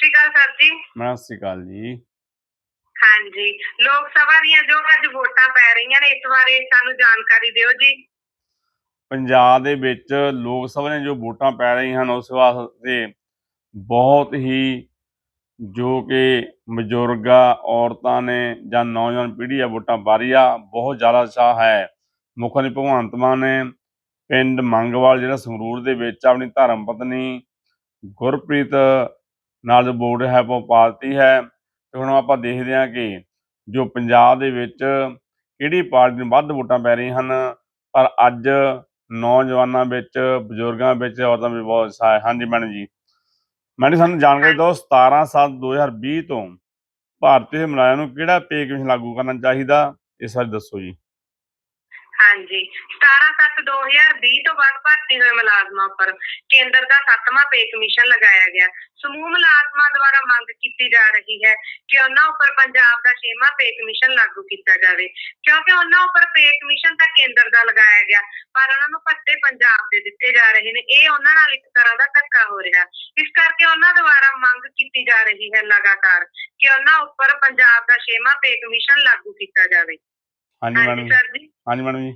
ਸ਼੍ਰੀ ਅਕਾਲ sir ਜੀ। ਮੈਂ ਸਤਿ ਸ਼੍ਰੀ ਅਕਾਲ ਜੀ। ਹਾਂਜੀ ਲੋਕ ਸਭਾ ਦੀਆਂ ਜੋ ਅੱਜ ਵੋਟਾਂ ਪੈ ਰਹੀਆਂ ਨੇ ਇਸ ਬਾਰੇ ਸਾਨੂੰ ਜਾਣਕਾਰੀ ਦਿਓ ਜੀ। ਪੰਜਾਬ ਦੇ ਵਿੱਚ ਲੋਕ ਸਭਾ ਦੀਆਂ ਜੋ ਵੋਟਾਂ ਪੈ ਰਹੀਆਂ ਹਨ ਉਸ ਵਾਸਤੇ ਬਹੁਤ ਹੀ ਜੋ ਕਿ ਬਜ਼ੁਰਗਾਂ ਔਰਤਾਂ ਨੇ ਜਾਂ ਨੌਜਵਾਨ ਪੀੜ੍ਹੀ ਆ ਵੋਟਾਂ ਪਾ ਰਹੀ ਆ ਬਹੁਤ ਜ਼ਿਆਦਾ ਉਤਸ਼ਾਹ ਹੈ। ਮੁੱਖ ਮੰਤਰੀ ਭਗਵੰਤ ਮਾਨ ਨੇ ਪਿੰਡ ਮੰਗਵਾਲ ਜਿਹੜਾ ਸੰਗਰੂਰ ਦੇ ਵਿੱਚ ਆਪਣੀ ਧਰਮ ਪਤਨੀ ਗੁਰਪ੍ਰੀਤ ਨਾਲ ਜੋ ਵੋਟ ਹੈ ਉਹ ਪਾਤੀ ਹੈ। ਤੇ ਹੁਣ ਆਪਾਂ ਦੇਖਦੇ ਹਾਂ ਕਿ ਜੋ ਪੰਜਾਬ ਦੇ ਵਿੱਚ ਕਿਹੜੀ ਪਾਰਟੀ ਨੂੰ ਵੱਧ ਵੋਟਾਂ ਪੈ ਰਹੀਆਂ ਹਨ, ਪਰ ਅੱਜ ਨੌਜਵਾਨਾਂ ਵਿੱਚ, ਬਜ਼ੁਰਗਾਂ ਵਿੱਚ ਔਰਤਾਂ ਵਿੱਚ ਬਹੁਤ ਉਤਸ਼ਾਹ ਹੈ ਹਾਂਜੀ ਮੈਡਮ ਜੀ। ਮੈਡਮ ਸਾਨੂੰ ਜਾਣਕਾਰੀ ਦਿਓ 17 7 2020 ਤੋਂ ਭਾਰਤੀ ਮੁਲਾਜ਼ਮਾਂ ਨੂੰ ਕਿਹੜਾ ਪੇ ਕਮਿਸ਼ਨ ਲਾਗੂ ਕਰਨਾ ਚਾਹੀਦਾ? ਇਸ ਬਾਰੇ ਦੱਸੋ ਜੀ। ਹਾਂਜੀ। 17/7/2020 ਤੋਂ ਬਾਅਦ ਭਰਤੀ ਹੋਏ ਮੁਲਾਜ਼ਮਾਂ ਉੱਪਰ ਕੇਂਦਰ ਦਾ ਸੱਤਵਾਂ ਪੇ ਕਮਿਸ਼ਨ ਲਗਾਇਆ ਗਿਆ। ਸਮੂਹ ਮੁਲਾਜ਼ਮਾਂ ਦੁਆਰਾ ਮੰਗ ਕੀਤੀ ਜਾ ਰਹੀ ਹੈ ਕਿ ਉਹਨਾਂ ਉੱਪਰ ਪੰਜਾਬ ਦਾ ਛੇਵਾਂ ਪੇ ਕਮਿਸ਼ਨ ਲਾਗੂ ਕੀਤਾ ਜਾਵੇ। ਕਿਉਂਕਿ ਉਹਨਾਂ ਉੱਪਰ ਪੇ ਕਮਿਸ਼ਨ ਤਾਂ ਕੇਂਦਰ ਦਾ ਲਗਾਇਆ ਗਿਆ ਪਰ ਉਹਨਾਂ ਨੂੰ ਭੱਤੇ ਪੰਜਾਬ ਦੇ ਦਿੱਤੇ ਜਾ ਰਹੇ ਨੇ। ਇਹ ਉਹਨਾਂ ਨਾਲ ਇੱਕ ਤਰ੍ਹਾਂ ਦਾ ਧੱਕਾ ਹੋ ਰਿਹਾ। ਇਸ ਕਰਕੇ ਉਹਨਾਂ ਦੁਆਰਾ ਮੰਗ ਕੀਤੀ ਜਾ ਰਹੀ ਹੈ ਲਗਾਤਾਰ ਕਿ ਉਹਨਾਂ ਉੱਪਰ ਪੰਜਾਬ ਦਾ ਛੇਵਾਂ ਪੇ ਕਮਿਸ਼ਨ ਲਾਗੂ ਕੀਤਾ ਜਾਵੇ। ਹਾਂਜੀ ਮੈਡਮ ਹਾਂਜੀ ਮੈਡਮ ਜੀ।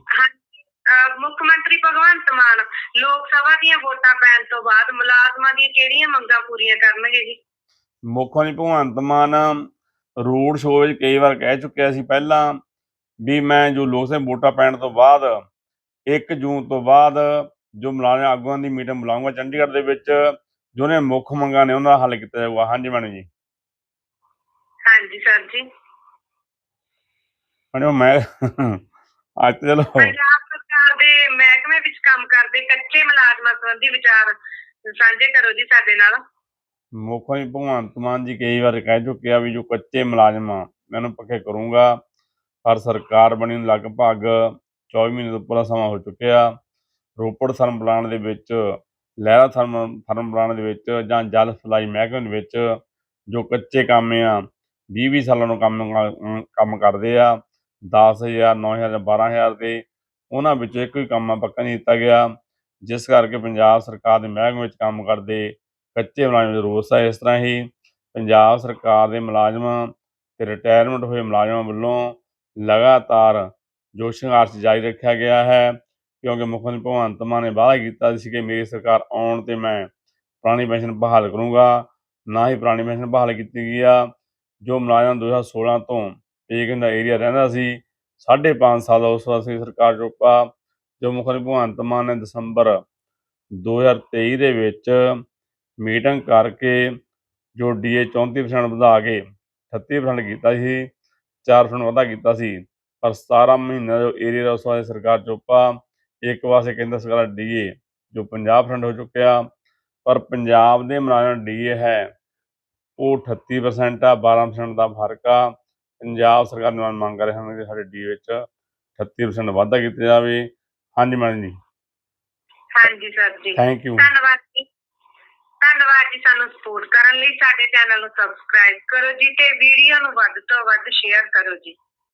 ਮੁੱਖ ਮੰਤਰੀ ਭਗਵੰਤ ਮਾਨ ਲੋਕ ਸਭਾ ਦੀਆਂ ਵੋਟਾਂ ਪੈਣ ਤੋਂ ਬਾਅਦ ਮੁਲਾਜ਼ਮਾਂ ਦੀਆਂ ਕਿਹੜੀਆਂ ਮੰਗਾਂ ਪੂਰੀਆਂ ਕਰਨਗੇ ਜੀ? ਮੁੱਖ ਮੰਤਰੀ ਭਗਵੰਤ ਮਾਨ ਰੋਡ ਸ਼ੋਅ ਵਿੱਚ ਕਈ ਵਾਰ ਕਹਿ ਚੁੱਕਿਆ ਸੀ ਪਹਿਲਾਂ ਵੀ ਮੈਂ ਜੋ ਲੋਕ ਸਭਾ ਵੋਟਾਂ ਪੈਣ ਤੋਂ ਬਾਅਦ 1 ਜੂਨ ਤੋਂ ਬਾਅਦ ਜੋ ਮੁਲਾਜ਼ਮ ਆਗੂਆਂ ਦੀ ਮੀਟਿੰਗ ਬੁਲਾਉਂਗਾ ਚੰਡੀਗੜ੍ਹ ਦੇ ਵਿੱਚ ਜੋ ਨੇ ਮੁੱਖ ਮੰਗਾਂ ਨੇ ਉਹਨਾਂ ਦਾ ਹੱਲ ਕੀਤਾ ਜਾਊਗਾ। ਹਾਂਜੀ ਮੈਡਮ ਜੀ। ਹਾਂਜੀ ਸਰ ਜੀ। ਮੈਡਮ ਮੈਂ ਅੱਜ ਚਲੋ ਮਹਿਕਮੇ ਵਿੱਚ ਕੰਮ ਕਰਦੇ, ਕੱਚੇ ਮੁਲਾਜ਼ਮਾਂ ਸੰਬੰਧੀ ਵਿਚਾਰ ਸਾਂਝੇ ਕਰੋ ਜੀ ਸਾਡੇ ਨਾਲ। ਮੁੱਖ ਮੰਤਰੀ ਭਗਵੰਤ ਮਾਨ ਜੀ ਕਈ ਵਾਰ ਕਹਿ ਚੁੱਕਿਆ ਵੀ ਜੋ ਕੱਚੇ ਮੁਲਾਜ਼ਮ ਆ, ਮੈਂ ਉਹਨੂੰ ਪੱਕੇ ਕਰੂੰਗਾ। ਪਰ ਸਰਕਾਰ ਬਣੀ ਨੂੰ ਲਗਭਗ 24 ਮਹੀਨੇ ਤੋਂ ਉੱਪਰ ਸਮਾਂ ਹੋ ਚੁੱਕਿਆ। ਰੋਪੜ ਥਰਮ ਪਲਾਂਟ ਦੇ ਵਿੱਚ, ਲਹਿਰਾ ਥਰਮ ਥਰਮ ਪਲਾਂਟ ਦੇ ਵਿੱਚ ਜਾਂ ਜਲ ਸਪਲਾਈ ਮਹਿਕਮੇ ਦੇ ਵਿੱਚ ਜੋ ਕੱਚੇ ਕੰਮ ਆ 20 20 ਸਾਲਾਂ ਨੂੰ ਕੰਮ ਅਮ ਕੰਮ ਕਰਦੇ ਆ। 10000 9000 12000 ਦੇ ਉਹਨਾਂ ਵਿੱਚ ਇੱਕ ਵੀ ਕੰਮ ਪੱਕਾ ਨਹੀਂ ਦਿੱਤਾ ਗਿਆ। ਜਿਸ ਕਰਕੇ ਪੰਜਾਬ ਸਰਕਾਰ ਦੇ ਮਹਿਕਮੇ ਵਿੱਚ ਕੰਮ ਕਰਦੇ ਕੱਚੇ ਮੁਲਾਜ਼ਮਾਂ ਦਾ ਰੋਸ ਹੈ ਇਸ ਤਰ੍ਹਾਂ ਹੀ। ਪੰਜਾਬ ਸਰਕਾਰ ਦੇ ਮੁਲਾਜ਼ਮਾਂ ਤੇ ਰਿਟਾਇਰਮੈਂਟ ਹੋਏ ਮੁਲਾਜ਼ਮਾਂ ਵੱਲੋਂ ਲਗਾਤਾਰ ਜੋ ਸੰਘਰਸ਼ ਜਾਰੀ ਰੱਖਿਆ ਗਿਆ ਹੈ। ਕਿਉਂਕਿ ਮੁੱਖ ਮੰਤਰੀ ਭਗਵੰਤ ਮਾਨ ਨੇ ਵਾਅਦਾ ਕੀਤਾ ਸੀ ਕਿ ਮੇਰੀ ਸਰਕਾਰ ਆਉਣ ਤੇ ਮੈਂ ਪੁਰਾਣੀ ਪੈਨਸ਼ਨ ਬਹਾਲ ਕਰੂੰਗਾ। ਨਾ ਹੀ ਪੁਰਾਣੀ ਪੈਨਸ਼ਨ ਬਹਾਲ ਕੀਤੀ ਗਈ ਆ। ਜੋ ਮੁਲਾਜ਼ਮ 2016 ਤੋਂ ਪੇਕਿੰਗ ਦਾ ਏਰੀਆ ਰਹਿੰਦਾ ਸੀ ਸਾਢੇ ਪੰਜ ਸਾਲ ਦਾ ਉਸ ਵਾਸਤੇ ਸਰਕਾਰ ਚੁੱਕਾ ਜੋ ਮੁੱਖ ਭਗਵੰਤ ਮਾਨ ਨੇ ਦਸੰਬਰ 2023 ਦੇ ਵਿੱਚ ਮੀਟਿੰਗ ਕਰਕੇ ਜੋ ਡੀਏ 34% ਵਧਾ ਕੇ 38% ਕੀਤਾ ਸੀ 4% ਵਾਧਾ ਕੀਤਾ ਸੀ, ਪਰ 17 ਮਹੀਨਾ ਜੋ ਏਰੀਆ ਦਾ ਉਸ ਵਾਸਤੇ ਸਰਕਾਰ ਚੁੱਕਾ ਇੱਕ ਪਾਸੇ ਕੇਂਦਰ ਸਰਕਾਰ ਡੀਏ ਜੋ 50% ਹੋ ਚੁੱਕਿਆ, ਪਰ ਪੰਜਾਬ ਦੇ ਮੁਲਾਜ਼ਮ ਡੀਏ ਹੈ ਉਹ 38% ਆ 12% ਦਾ ਫ਼ਰਕ ਆ ਪੰਜਾਬ ਸਰਕਾਰ ਨਾਲ ਮੰਗ ਕਰ ਰਹੇ ਹਨ ਕਿ ਸਾਡੇ ਡੀ ਵਿੱਚ 38% ਵਾਧਾ ਕੀਤਾ ਜਾਵੇ। ਹਾਂਜੀ ਮੈਡਮ ਜੀ। ਹਾਂਜੀ ਸਰ ਜੀ। ਥੈਂਕ ਯੂ ਧੰਨਵਾਦ ਜੀ। ਧੰਨਵਾਦ ਜੀ ਸਾਨੂੰ ਸਪੋਰਟ ਕਰਨ ਲਈ। ਸਾਡੇ ਚੈਨਲ ਨੂੰ ਸਬਸਕ੍ਰਾਈਬ ਕਰੋ ਜੀ ਤੇ ਵੀਡੀਓ ਨੂੰ ਵੱਧ ਤੋਂ ਵੱਧ ਸ਼ੇਅਰ ਕਰੋ ਜੀ।